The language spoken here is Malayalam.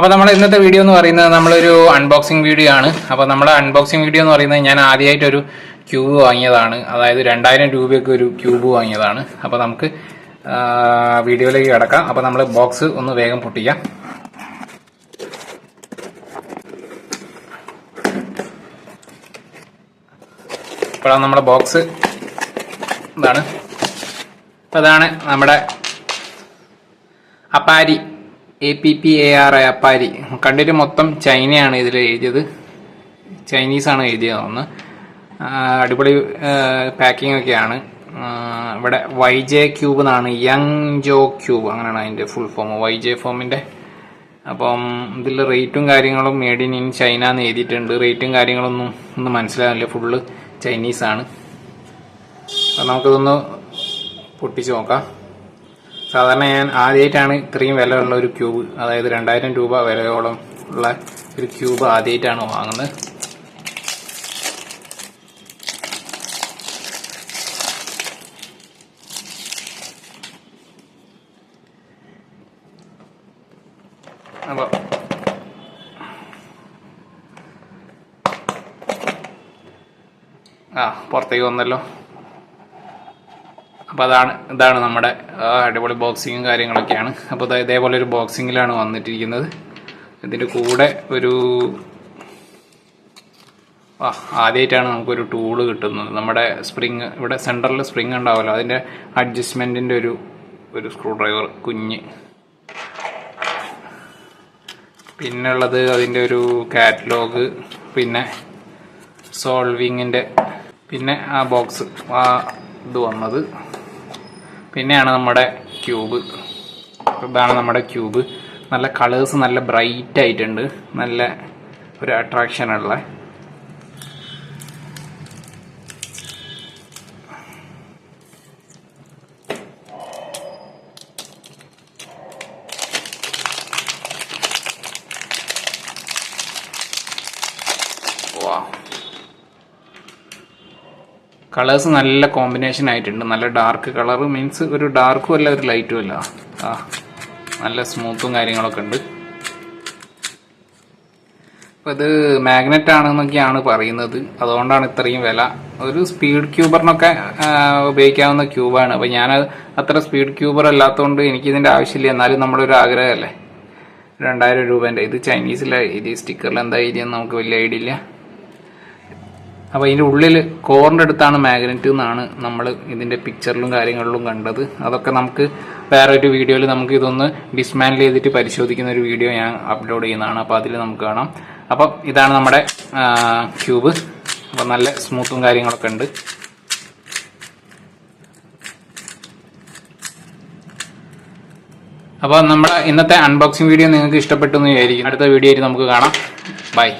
അപ്പോൾ നമ്മുടെ ഇന്നത്തെ വീഡിയോ എന്ന് പറയുന്നത് നമ്മളൊരു അൺബോക്സിംഗ് വീഡിയോ ആണ്. അപ്പോൾ നമ്മുടെ അൺബോക്സിംഗ് വീഡിയോ എന്ന് പറയുന്നത് ഞാൻ ആദ്യമായിട്ടൊരു ക്യൂബ് വാങ്ങിയതാണ്. അതായത് രണ്ടായിരം രൂപയൊക്കെ ഒരു ക്യൂബ് വാങ്ങിയതാണ്. അപ്പോൾ നമുക്ക് വീഡിയോയിലേക്ക് കിടക്കാം. അപ്പോൾ നമ്മൾ ബോക്സ് ഒന്ന് വേഗം പൊട്ടിക്കാം. ഇപ്പോഴാണ് നമ്മുടെ ബോക്സ് ഇതാണ്. അതാണ് നമ്മുടെ Appari. A P P A R I Appari. കണ്ടിട്ട് മൊത്തം ചൈനയാണ് ഇതിൽ എഴുതിയത്. ചൈനീസാണ് എഴുതിയത് ഒന്ന് അടിപൊളി പാക്കിംഗ് ഒക്കെയാണ് ഇവിടെ വൈ ജെ ക്യൂബ് എന്നാണ്. യങ് ജോ ക്യൂബ് അങ്ങനെയാണ് അതിന്റെ ഫുൾ ഫോം. വൈ ജെ ഫോമിന്റെ. അപ്പം ഇതിൽ റേറ്റും കാര്യങ്ങളും മേഡ് ഇൻ ഇൻ ചൈന എന്ന് എഴുതിയിട്ടുണ്ട്. റേറ്റും കാര്യങ്ങളൊന്നും ഒന്നും മനസ്സിലാവില്ല. ഫുള്ള് ചൈനീസാണ്. അപ്പം നമുക്കിതൊന്ന് പൊട്ടിച്ച് നോക്കാം. സാധാരണ ഞാൻ ആദ്യമായിട്ടാണ് ഇത്രയും വില ഉള്ള ഒരു ക്യൂബ് അതായത് രണ്ടായിരം രൂപ വിലയോളം ഉള്ള ഒരു ക്യൂബ് ആദ്യമായിട്ടാണ് വാങ്ങുന്നത്. അപ്പോൾ ആ പുറത്തേക്ക് വന്നല്ലോ. അപ്പോൾ അതാണ് ഇതാണ് നമ്മുടെ അടിപൊളി ബോക്സിങ്ങും കാര്യങ്ങളൊക്കെയാണ്. അപ്പോൾ ഇതേപോലെ ഒരു ബോക്സിങ്ങിലാണ് വന്നിട്ടിരിക്കുന്നത്. ഇതിന്റെ കൂടെ ഒരു ആ ആദ്യമായിട്ടാണ് നമുക്കൊരു ടൂൾ കിട്ടുന്നത്. നമ്മുടെ സ്പ്രിങ് ഇവിടെ സെന്ററിൽ സ്പ്രിങ് ഉണ്ടാവുമല്ലോ. അതിന്റെ അഡ്ജസ്റ്റ്മെന്റിന്റെ ഒരു ഒരു സ്ക്രൂ ഡ്രൈവർ കുഞ്ഞ്. പിന്നെ ഉള്ളത് അതിന്റെ ഒരു കാറ്റലോഗ് പിന്നെ സോൾവിങ്ങിന്റെ പിന്നെ ആ ബോക്സ് ആ ഇത് വന്നത്. പിന്നെയാണ് നമ്മുടെ ക്യൂബ് ഇതാണ് നമ്മുടെ ക്യൂബ് നല്ല കളേഴ്സ് നല്ല ബ്രൈറ്റ് ആയിട്ടുണ്ട്. നല്ല ഒരു അട്രാക്ഷൻ ഉള്ള. വാ കളേഴ്സ് നല്ല കോമ്പിനേഷൻ ആയിട്ടുണ്ട്. നല്ല ഡാർക്ക് കളർ മീൻസ് ഒരു ഡാർക്കും അല്ല ഒരു ലൈറ്റും അല്ല. ആ നല്ല സ്മൂത്തും കാര്യങ്ങളൊക്കെ ഉണ്ട്. അപ്പോൾ ഇത് മാഗ്നറ്റ് ആണെന്നൊക്കെയാണ് പറയുന്നത്. അതുകൊണ്ടാണ് ഇത്രയും വില. ഒരു സ്പീഡ് ക്യൂബറിനൊക്കെ ഉപയോഗിക്കാവുന്ന ക്യൂബാണ്. അപ്പോൾ ഞാൻ അത്ര സ്പീഡ് ക്യൂബർ അല്ലാത്തതുകൊണ്ട് എനിക്കിതിന്റെ ആവശ്യമില്ല. എന്നാലും നമ്മുടെ ഒരു ആഗ്രഹമല്ലേ? രണ്ടായിരം രൂപേന്റെ ഇത് ചൈനീസിലെ ഇത് സ്റ്റിക്കറിൽ എന്താ ഇതിന് നമുക്ക് വലിയ ഐഡിയ ഇല്ല. അപ്പോൾ ഇതിന്റെ ഉള്ളിൽ കോറിന്റെ അടുത്താണ് മാഗ്നറ്റ് എന്നാണ് നമ്മൾ ഇതിന്റെ പിക്ചറിലും കാര്യങ്ങളിലും കണ്ടത്. അതൊക്കെ നമുക്ക് വേറെ ഒരു വീഡിയോയിൽ നമുക്ക് ഇതൊന്ന് ഡിസ്മാൻഡിൽ ചെയ്തിട്ട് പരിശോധിക്കുന്ന ഒരു വീഡിയോ ഞാൻ അപ്ലോഡ് ചെയ്യുന്നതാണ്. അപ്പോൾ അതിൽ നമുക്ക് കാണാം. അപ്പം ഇതാണ് നമ്മുടെ ക്യൂബ് അപ്പോൾ നല്ല സ്മൂത്തും കാര്യങ്ങളൊക്കെ ഉണ്ട്. അപ്പോൾ നമ്മുടെ ഇന്നത്തെ അൺബോക്സിംഗ് വീഡിയോ നിങ്ങൾക്ക് ഇഷ്ടപ്പെട്ടു എന്ന് വിചാരിക്കും അടുത്ത വീഡിയോ ആയിട്ട് നമുക്ക് കാണാം. ബൈ